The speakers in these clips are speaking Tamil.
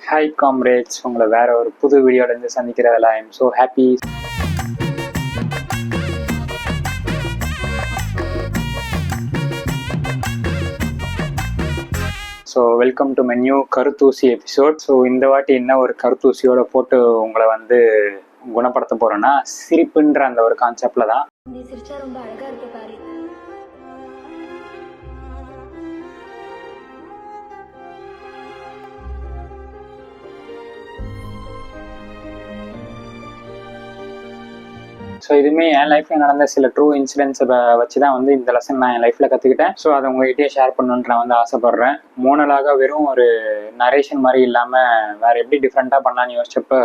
ஹாய் காம்ரேட்ஸ் உங்களை வேற ஒரு புது வீடியோல இருந்து சந்திக்கிறதுல I am so happy so welcome to my new Karuthoosi episode so இந்த வாட்டி என்ன ஒரு கருத்தூசியோட போட்டு உங்களை வந்து குணப்படுத்த போகிறோன்னா சிரிப்புன்ற அந்த ஒரு கான்செப்ட்ல தான். நீ சிரிச்சா ரொம்ப அழகா இருக்கு பாரு. ஸோ இதுவுமே என் லைஃப்ல நடந்த சில ட்ரூ இன்சிடென்ட்ஸை வச்சு தான் வந்து இந்த லெசன் நான் என் லைஃப்ல கற்றுக்கிட்டேன் ஸோ அதை உங்ககிட்டயே ஷேர் பண்ணணுன்ட்டு நான் வந்து ஆசைப்படுறேன். மூணலாக வெறும் ஒரு நரேஷன் மாதிரி இல்லாமல் வேற எப்படி டிஃப்ரெண்ட்டாக பண்ணலான்னு யோசிச்சப்போ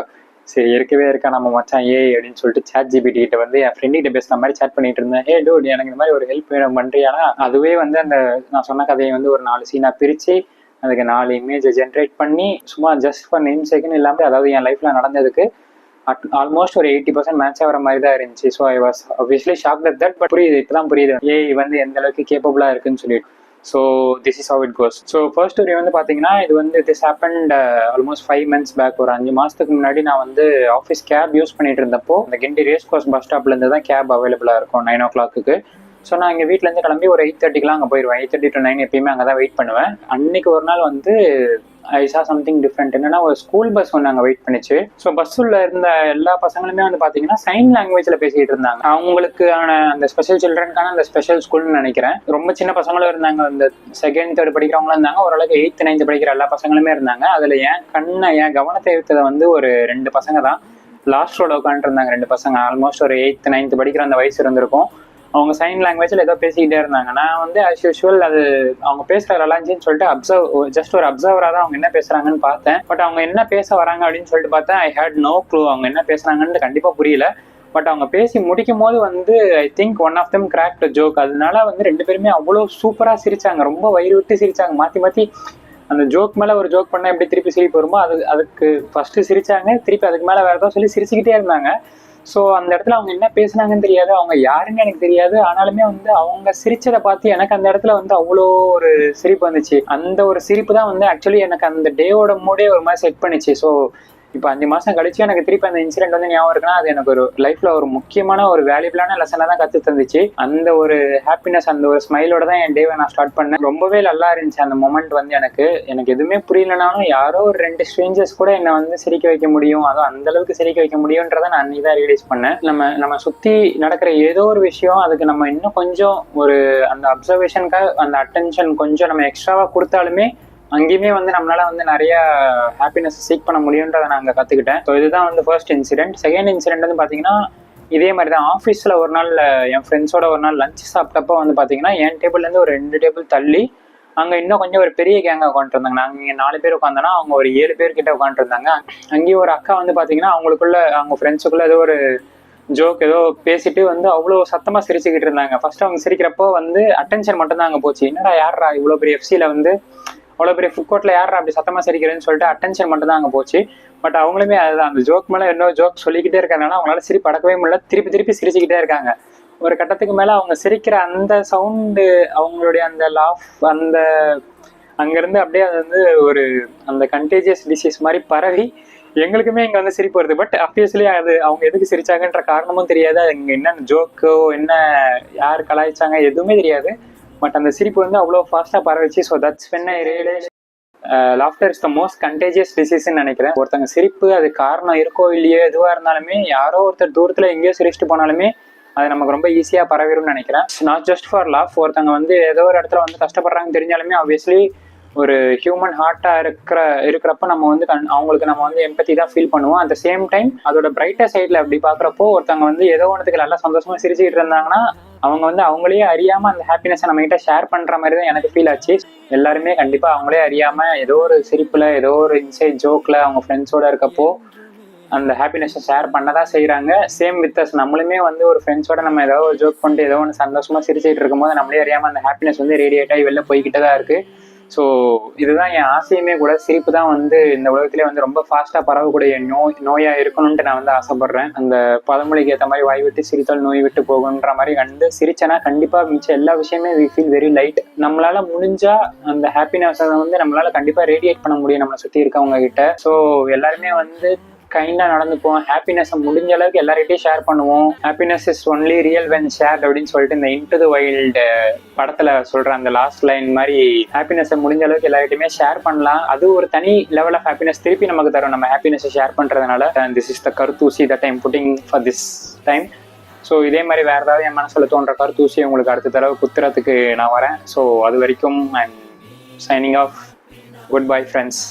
சரி இருக்கவே இருக்கா நம்ம மச்சான் ஏ அப்படின்னு சொல்லிட்டு சேட் ஜிபிடி கிட்ட வந்து என் ஃப்ரெண்ட் கிட்ட பேசுன மாதிரி சேட் பண்ணிட்டு இருந்தேன். ஏ டூட் எனக்கு இந்த மாதிரி ஒரு ஹெல்ப் வேணும் பண்றியானா? அதுவே வந்து அந்த நான் சொன்ன கதையை வந்து ஒரு நாலு சீனா பிரிச்சு அதுக்கு நாலு இமேஜை ஜென்ரேட் பண்ணி சும்மா ஜஸ்ட் ஃபார் நேம் செகண்ட் இல்லாமல் அதாவது என் லைஃப்ல நடந்ததுக்கு ஆல்மோஸ்ட் ஒரு எயிட்டி பர்சன்ட் மேட்ச் ஆகிற மாதிரி தான் இருந்துச்சு. So I was obviously shock that that but புரியுது இப்பதான் புரியுது. ஏஐ வந்து எந்த அளவுக்கு கேப்பபிளா இருக்குன்னு சொல்லிட்டு. So this is how it goes so first story வந்து பார்த்தீங்கன்னா இது வந்து this happened almost five months back ஒரு அஞ்சு மாதத்துக்கு முன்னாடி நான் வந்து ஆஃபீஸ் கேப் யூஸ் பண்ணிட்டு இருந்தப்போ இந்த கிண்டி ரேஸ் கோர்ஸ் பஸ் ஸ்டாப்லேருந்து தான் கேப் அவைலபிளாக இருக்கும் நைன் ஓ கிளாக்கு ஸோ நான் இங்கே வீட்டிலேருந்து கிளம்பி ஒரு எயிட் தேர்ட்டிக்கெலாம் அங்கே போயிடுவேன் எயிட் தேர்ட்டி டு நைன் எப்பயுமே அங்கே தான் வெயிட் பண்ணுவேன். அன்னைக்கு ஒரு நாள் வந்து ஐ சா சம்திங் டிஃப்ரெண்ட் என்னன்னா ஒரு ஸ்கூல் பஸ் ஒன்று அங்கே வெயிட் பண்ணிச்சு. ஸோ பஸ்ஸுள்ள இருந்த எல்லா பசங்களுமே வந்து பார்த்தீங்கன்னா சைன் லாங்குவேஜில் பேசிக்கிட்டு இருந்தாங்க. அவங்களுக்கான அந்த ஸ்பெஷல் சில்ட்ரனுக்கான அந்த ஸ்பெஷல் ஸ்கூல்னு நினைக்கிறேன். ரொம்ப சின்ன பசங்களும் இருந்தாங்க. அந்த செகண்ட் தேர்ட் படிக்கிறவங்களும் இருந்தாங்க. ஓரளவுக்கு எயித்து நைன்த்து படிக்கிற எல்லா பசங்களுமே இருந்தாங்க. அதில் என் கண்ணை என் கவனத்தை ஈர்த்ததை வந்து ஒரு ரெண்டு பசங்க தான். லாஸ்ட் ரோட உட்காந்துருந்தாங்க ரெண்டு பசங்க. ஆல்மோஸ்ட் ஒரு எயித்து நைன்த்து படிக்கிற அந்த வயசு இருந்திருக்கும். அவங்க சைன் லாங்குவேஜில் ஏதோ பேசிக்கிட்டே இருந்தாங்க. நான் வந்து ஆஸ் யூஷுவல் அது அவங்க பேசுகிற லலாஞ்சின்னு சொல்லிட்டு அப்சர்வ் ஜஸ்ட் ஒரு அப்சர்வராக தான் அவங்க என்ன பேசுகிறாங்கன்னு பார்த்தேன். பட் அவங்க என்ன பேச வராங்க அப்படின்னு சொல்லிட்டு பார்த்தேன் ஐ ஹேட் நோ க்ளூ அவங்க என்ன பேசுகிறாங்கன்னு கண்டிப்பாக புரியல. பட் அவங்க பேசி முடிக்கும் போது வந்து I think one of them cracked joke அதனால வந்து ரெண்டு பேருமே அவ்வளோ சூப்பராக சிரிச்சாங்க. ரொம்ப வயிறு விட்டு சிரிச்சாங்க. மாற்றி மாற்றி அந்த ஜோக் மேலே ஒரு ஜோக் பண்ணால் எப்படி திருப்பி சிரிப்பு வருமோ அது அதுக்கு ஃபர்ஸ்ட் சிரிச்சாங்க திருப்பி அதுக்கு மேலே வேற ஏதாவது சொல்லி சிரிச்சுக்கிட்டே இருந்தாங்க. ஸோ அந்த இடத்துல அவங்க என்ன பேசுனாங்கன்னு தெரியாது அவங்க யாருன்னு எனக்கு தெரியாது. ஆனாலுமே வந்து அவங்க சிரிச்சதை பார்த்து எனக்கு அந்த இடத்துல வந்து அவ்வளோ ஒரு சிரிப்பு வந்துச்சு. அந்த ஒரு சிரிப்பு தான் வந்து ஆக்சுவலி எனக்கு அந்த டேவோட மூடே ஒரு மாதிரி செட் பண்ணிச்சு. ஸோ இப்போ அஞ்சு மாசம் கழிச்சு எனக்கு திருப்பி அந்த இன்சிடென்ட் வந்து ஞாபகம் இருக்குன்னா அது எனக்கு ஒரு லைஃப்ல ஒரு முக்கியமான ஒரு வேல்யூபிளான லெசனை தான் கத்து தந்துச்சு. அந்த ஒரு ஹாப்பினஸ் அந்த ஒரு ஸ்மைலோட தான் என் டேவை நான் ஸ்டார்ட் பண்ணேன். ரொம்பவே நல்லா இருந்துச்சு அந்த மொமெண்ட் வந்து எனக்கு. எனக்கு எதுவுமே புரியலனாலும் யாரோ ஒரு ரெண்டு ஸ்ட்ரேஞ்சர்ஸ் கூட என்னை வந்து சிரிக்க வைக்க முடியும். அதுவும் அந்த அளவுக்கு சிரிக்க வைக்க முடியுன்றதை நான் அன்னைக்கு தான் ரியலைஸ் பண்ணேன். நம்ம நம்ம சுத்தி நடக்கிற ஏதோ ஒரு விஷயம் அதுக்கு நம்ம இன்னும் கொஞ்சம் ஒரு அந்த அப்சர்வேஷனுக்காக அந்த அட்டென்ஷன் கொஞ்சம் நம்ம எக்ஸ்ட்ராவா கொடுத்தாலுமே அங்கேயுமே வந்து நம்மளால வந்து நிறைய ஹாப்பினஸ் சீக் பண்ண முடியுன்றதை நான் அங்கே கற்றுக்கிட்டேன் ஸோ இதுதான் வந்து ஃபர்ஸ்ட் இன்சிடென்ட் செகண்ட் இன்சிடென்ட் வந்து பார்த்தீங்கன்னா இதே மாதிரி தான் ஆஃபீஸில் ஒரு நாள் என் ஃப்ரெண்ட்ஸோட ஒரு நாள் லஞ்ச் சாப்பிட்டப்போ வந்து பார்த்தீங்கன்னா என் டேபிள்லேருந்து ஒரு ரெண்டு டேபிள் தள்ளி அங்கே இன்னும் கொஞ்சம் ஒரு பெரிய கேங்காக உட்காந்துருந்தாங்க நாங்கள் இங்கே நாலு பேர் உட்காந்தோன்னா அவங்க ஒரு ஏழு பேர் கிட்ட உட்காந்துருந்தாங்க அங்கேயும் ஒரு அக்கா வந்து பார்த்தீங்கன்னா அவங்களுக்குள்ள அவங்க ஃப்ரெண்ட்ஸுக்குள்ள ஏதோ ஒரு ஜோக் ஏதோ பேசிட்டு வந்து அவ்வளோ சத்தமாக சிரிச்சுக்கிட்டு இருந்தாங்க. ஃபர்ஸ்ட் அவங்க சிரிக்கிறப்போ வந்து அட்டென்ஷன் மட்டும் தான் அங்கே போச்சு. என்னடா யாரா இவ்வளோ பெரிய எஃப்சியில் வந்து அவ்வளோ பெரிய ஃபுட் கோர்ட்டில் யாரா அப்படி சத்தமாக சிரிக்கிறேன்னு சொல்லிட்டு அட்டென்ஷன் மட்டும் தான் அங்கே போச்சு. பட் அவங்களுமே அதுதான். அந்த ஜோக் மேலே இன்னொரு ஜோக் சொல்லிக்கிட்டே இருக்கிறனால அவங்களால சிரிப்பு அடக்கவே முடியல. திருப்பி திருப்பி சிரிச்சுக்கிட்டே இருக்காங்க. ஒரு கட்டத்துக்கு மேலே அவங்க சிரிக்கிற அந்த சவுண்டு அவங்களுடைய அந்த லாஃப் அந்த அங்கேருந்து அப்படியே அது வந்து ஒரு அந்த கண்டேஜியஸ் டிசீஸ் மாதிரி பரவி எங்களுக்குமே இங்கே வந்து சிரிப்பு வருது. பட் அப்வியஸ்லி அது அவங்க எதுக்கு சிரிச்சாங்கன்ற காரணமும் தெரியாது. அது இங்கே என்ன ஜோக்கோ என்ன யார் கலாய்ச்சாங்க எதுவுமே தெரியாது. பட் அந்த சிரிப்பு வந்து அவ்வளோ ஃபாஸ்ட்டாக பரவிச்சு so that's when I realise laughter is the most contagious டிசீஸ்ன்னு நினைக்கிறேன். ஒருத்தங்க சிரிப்பு அது காரணம் இருக்கோ இல்லையோ எதுவாக இருந்தாலுமே யாரோ ஒருத்தர் தூரத்தில் எங்கேயோ சிரிச்சிட்டு போனாலுமே அது நமக்கு ரொம்ப ஈஸியாக பரவிடும்னு நினைக்கிறேன். நாட் ஜஸ்ட் ஃபார் லாஃப் ஒருத்தங்க வந்து ஏதோ ஒரு இடத்துல வந்து கஷ்டப்படுறாங்கன்னு தெரிஞ்சாலுமே ஆப்வியஸ்லி ஒரு ஹியூமன் ஹார்ட்டாக இருக்கிற இருக்கிறப்ப நம்ம வந்து கண் அவங்களுக்கு நம்ம வந்து எம்பத்தி தான் ஃபீல் பண்ணுவோம். அட் சேம் டைம் அதோட பிரைட்டர் சைடில் அப்படி பார்க்குறப்போ ஒருத்தவங்க வந்து ஏதோ ஒன்றுத்துக்கு நல்லா சந்தோஷமாக சிரிச்சுக்கிட்டு இருந்தாங்கன்னா அவங்க வந்து அவங்களே அறியாம அந்த ஹாப்பினஸை நம்ம கிட்ட ஷேர் பண்ற மாதிரி தான் எனக்கு ஃபீல் ஆச்சு. எல்லாருமே கண்டிப்பா அவங்களே அறியாம ஏதோ ஒரு சிரிப்புல ஏதோ ஒரு இன்சைட் ஜோக்ல அவங்க ஃப்ரெண்ட்ஸோட இருக்கப்போ அந்த ஹாப்பினஸை ஷேர் பண்ண தான் செய்கிறாங்க சேம் வித் அஸ் நம்மளுமே வந்து ஒரு ஃப்ரெண்ட்ஸோட நம்ம ஏதோ ஒரு ஜோக் பண்ணிட்டு ஏதோ ஒன்று சந்தோஷமா சிரிச்சிட்டு இருக்கும்போது நம்மளே அறியாம அந்த ஹாப்பினஸ் வந்து ரேடியேட் ஆகி வெளில போய்கிட்டே தான் இருக்கு. ஸோ இதுதான் என் ஆசையுமே கூட. சிரிப்பு தான் வந்து இந்த உலகத்திலே வந்து ரொம்ப ஃபாஸ்ட்டாக பரவக்கூடிய நோய் நோயாக இருக்கணும்ன்ட்டு நான் வந்து ஆசைப்படுறேன். அந்த பழமொழிக்கு ஏற்ற மாதிரி வாய் விட்டு சிரித்தால் நோய் விட்டு போகுன்ற மாதிரி வந்து சிரிச்சேன்னா கண்டிப்பாக மிச்சம் எல்லா விஷயமே வி ஃபீல் வெரி லைட் நம்மளால முடிஞ்சா அந்த ஹாப்பினஸை வந்து நம்மளால கண்டிப்பாக ரேடியேட் பண்ண முடியும் நம்மளை சுற்றி இருக்கவங்க கிட்ட. ஸோ எல்லாருமே வந்து கைண்டாக நடந்துப்போம் ஹாப்பினஸை முடிஞ்ச அளவுக்கு எல்லார்கிட்டையும் ஷேர் பண்ணுவோம். Happiness is only real when share அப்படின்னு சொல்லிட்டு இந்த இன்டு த வைல்டு படத்துல சொல்ற அந்த லாஸ்ட் லைன் மாதிரி ஹாப்பினஸை முடிஞ்ச அளவுக்கு எல்லார்கிட்டயுமே ஷேர் பண்ணலாம். அது ஒரு தனி லெவல் ஆஃப் ஹாப்பினஸ் திருப்பி நமக்கு தரும். நம்ம ஹாப்பினஸை ஷேர் பண்றதுனால this is the Karuthoosi that I'm putting for this time so இதே மாதிரி வேற ஏதாவது என் மனசுல தோன்ற கருத்தூசி உங்களுக்கு அடுத்த தடவை குத்துறதுக்கு நான் வரேன். ஸோ அது வரைக்கும் I'm signing off good bye friends